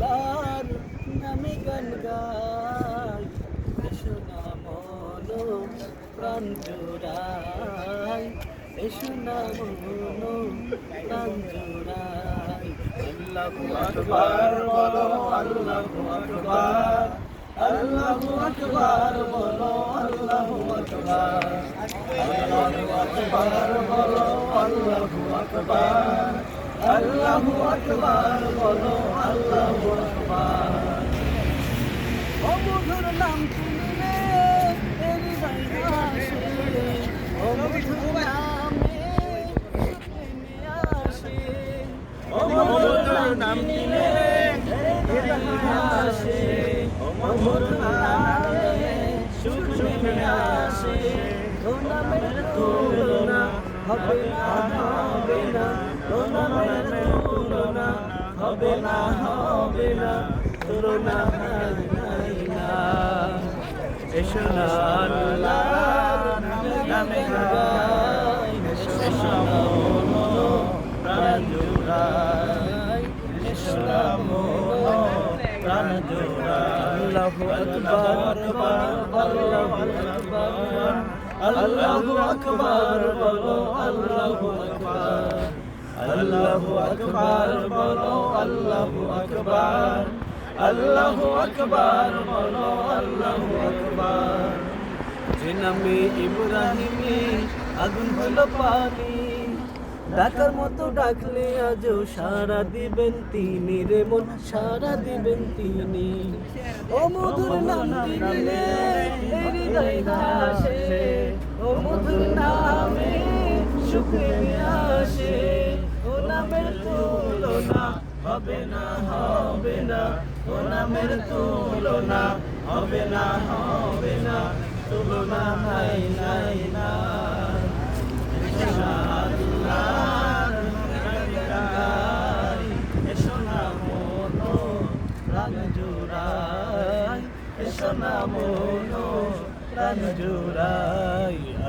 না নামে গান গাই এসো না মনো প্রাণ জোড়াই এসো না মনো প্রাণ জোড়াই আল্লাহু আকবার বলো আল্লাহু আকবার আল্লাহু আকবার বলো আল্লাহু আকবার আল্লাহু আকবার বলো আল্লাহু আকবার আল্লাহু আকবার বলো আল্লাহু আকবার ও মধুর নাম নামে নাম নিলে এরি মধুর নামে হবে না হবে না ও নামের তুলনা হবে না হবে না নাই না এসো না নামে গাই এসো প্রাণ জোড়াই এসো প্রাণ জোড়াই আল্লাহু আকবার আল্লাহু আকবার আল্লাহু আকবার বলো, আল্লাহু আকবার। আল্লাহু আকবার বলো, আল্লাহু আকবার। আল্লাহু আকবার বলো, আল্লাহু আকবার। ইব্রাহিমে আগুন হলো পানি, ডাকার মতো ডাকলে আজও সারা দিবেন তিনি রে মন সারা দিবেন তিনি। ও মধুর নাম দিলে হৃদয় ও মধুর নামে সুখ আসে। ও নামের তুলনা হবে না হবে না। ও নামের তুলনা হবে না হবে না। তুলনা নাই নাই না জোড়াই। এসো না মনো, প্রাণ জোড়াই।